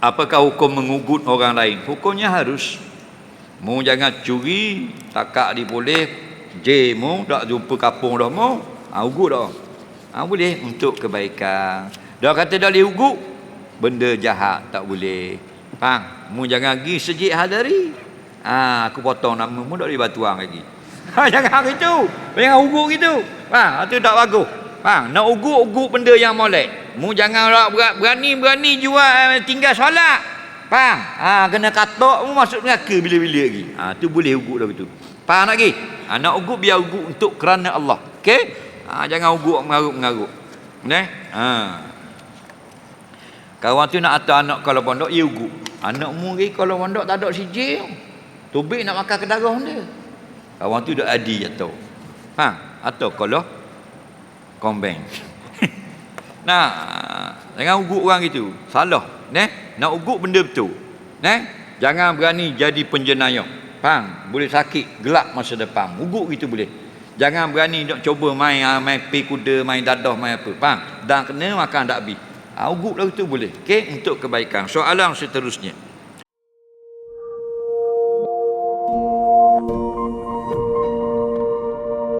apakah hukum mengugut orang lain? Hukumnya harus. Mu jangan curi takak diboleh. Je mu tak jumpa kapung dah mu ha, ugut dah. Ha, boleh untuk kebaikan. Dah kata dah boleh ugut benda jahat tak boleh. Faham? Mu jangan pergi sejik hadari ha, aku potong nama mu tak boleh batuang lagi. Ha, jangan gitu jangan ugut gitu. Ha, itu tak bagus. Faham? Nak ugut-ugut benda yang molek. Mu jangan berani-berani jual eh, tinggal solat. Faham? Ha, kena katok mu masuk neraka bila-bila lagi. Ha, tu boleh ugut dah begitu. Faham lagi? Ha, nak ugut biar ugut untuk kerana Allah. Okey? Ha, jangan ugut mengarut-mengarut. Nah? Ha. Kawan tu nak atas anak kalau pondok, ia ugut. Anak mu lagi kalau pondok tak ada sijil. Tubik nak makan kedarah dia. Kawan tu dah adi atau. Ha, atau kalau kombeng. Nah, jangan ugut orang gitu. Salah. Neh, nak ugut benda betul. Neh, jangan berani jadi penjenayah. Faham? Boleh sakit, gelap masa depan. Ugut gitu boleh. Jangan berani nak cuba main ah, main pi kuda, main dadah, main apa. Faham? Dan kena makan tak habis. Ah, ugut lah itu boleh. Okey, untuk kebaikan. Soalan seterusnya.